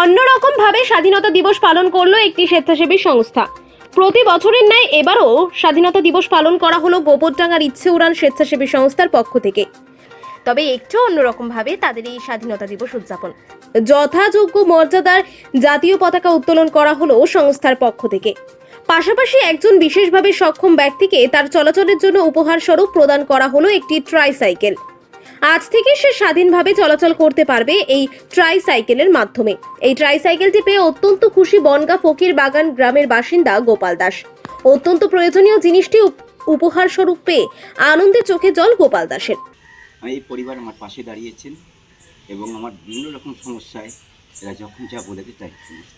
অন্যরকমভাবে স্বাধীনতা দিবস পালন করল একটি স্বেচ্ছাসেবী সংস্থা। প্রতি বছরের ন্যায় এবারও স্বাধীনতা দিবস পালন করা হলো গোবরডাঙ্গার ইচ্ছে উড়ান স্বেচ্ছাসেবী সংস্থার পক্ষ থেকে। তবে একটু অন্যরকমভাবে তাদের এই স্বাধীনতা দিবস উদযাপন। যথাযোগ্য মর্যাদার জাতীয় পতাকা উত্তোলন করা হলো সংস্থার পক্ষ থেকে। পাশাপাশি একজন বিশেষভাবে সক্ষম ব্যক্তিকে তার চলাচলের জন্য উপহার স্বরূপ প্রদান করা হলো একটি ট্রাইসাইকেল আজ থেকে সে স্বাধীনভাবে চলাচল করতে পারবে এই ট্রাইসাইকেলের মাধ্যমে এই ট্রাইসাইকেলটি পেয়ে অত্যন্ত খুশি বনগা ফকির বাগান গ্রামের বাসিন্দা গোপাল দাস অত্যন্ত প্রয়োজনীয় জিনিসটি উপ- উপহার স্বরূপ পেয়ে আনন্দে চোখে জল গোপাল দাসের আমি এই পরিবার আমার পাশে দাঁড়িয়েছেন এবং আমার বিভিন্ন রকম সমস্যায় এরা যখন যা বলেছে তাই শুনেছে।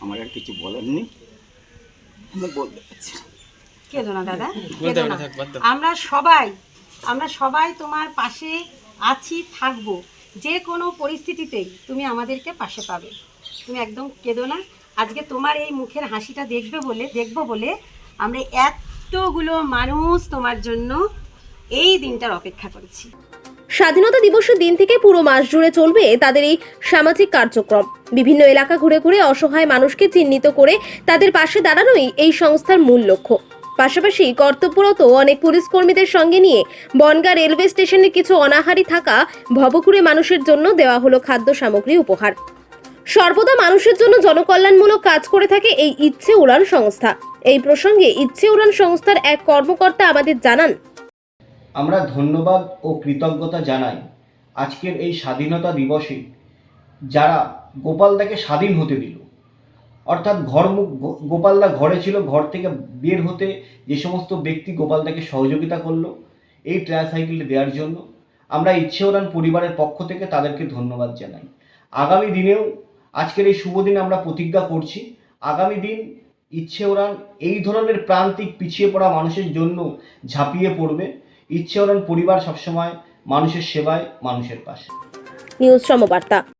আমার আর কিছু বলার নেই বলতে পারছি। কেঁদো না দাদা? কেঁদো না। আমরা সবাই আমরা সবাই তোমার পাশে আছি থাকব। যে কোনো পরিস্থিতিতেই তুমি আমাদেরকে পাশে পাবে। তুমি একদম কেঁদো না। আজকে তোমার এই মুখের হাসিটা দেখবে বলে দেখব বলে আমরা এতগুলো মানুষ তোমার জন্য এই দিনটার অপেক্ষা করেছি। স্বাধীনতা দিবসের দিন থেকে পুরো মাস জুড়ে চলবে তাদের এই সামাজিক কার্যক্রম। বিভিন্ন এলাকা ঘুরে ঘুরে অসহায় মানুষকে চিহ্নিত করে তাদের পাশে দাঁড়ানোই এই সংস্থার মূল লক্ষ্য। পাশাপাশি কর্তব্যরত অনেক পুলিশ কর্মীদের সঙ্গে নিয়ে বনগা রেলওয়ে স্টেশনে কিছু অনাহারি থাকা ভবঘুরে মানুষের জন্য দেওয়া হলো খাদ্য সামগ্রী উপহার। সর্বদা মানুষের জন্য জনকল্যাণমূলক কাজ করে থাকে এই ইচ্ছে উড়ান সংস্থা। এই প্রসঙ্গে ইচ্ছে উড়ান সংস্থার এক কর্মকর্তা আমাদের জানান। আমরা ধন্যবাদ ও কৃতজ্ঞতা জানাই আজকের এই স্বাধীনতা দিবসে যারা গোপালদাকে স্বাধীন হতে দিল। অর্থাৎ ঘর গোপালদা ঘরে ছিল, ঘর থেকে বের হতে যে সমস্ত ব্যক্তি গোপালদাকে সহযোগিতা করল, এই ট্রাইসাইকেলটি দেওয়ার জন্য, আমরা ইচ্ছে ওরান পরিবারের পক্ষ থেকে তাদেরকে ধন্যবাদ জানাই। আগামী দিনেও, আজকের এই শুভ দিনে আমরা প্রতিজ্ঞা করছি, আগামী দিন ইচ্ছে ওরান এই ধরনের প্রান্তিক পিছিয়ে পড়া মানুষের জন্য ঝাঁপিয়ে পড়বে। ইচ্ছে ওরান পরিবার সবসময় মানুষের সেবায়, মানুষের পাশে। নিউজ সমবার্তা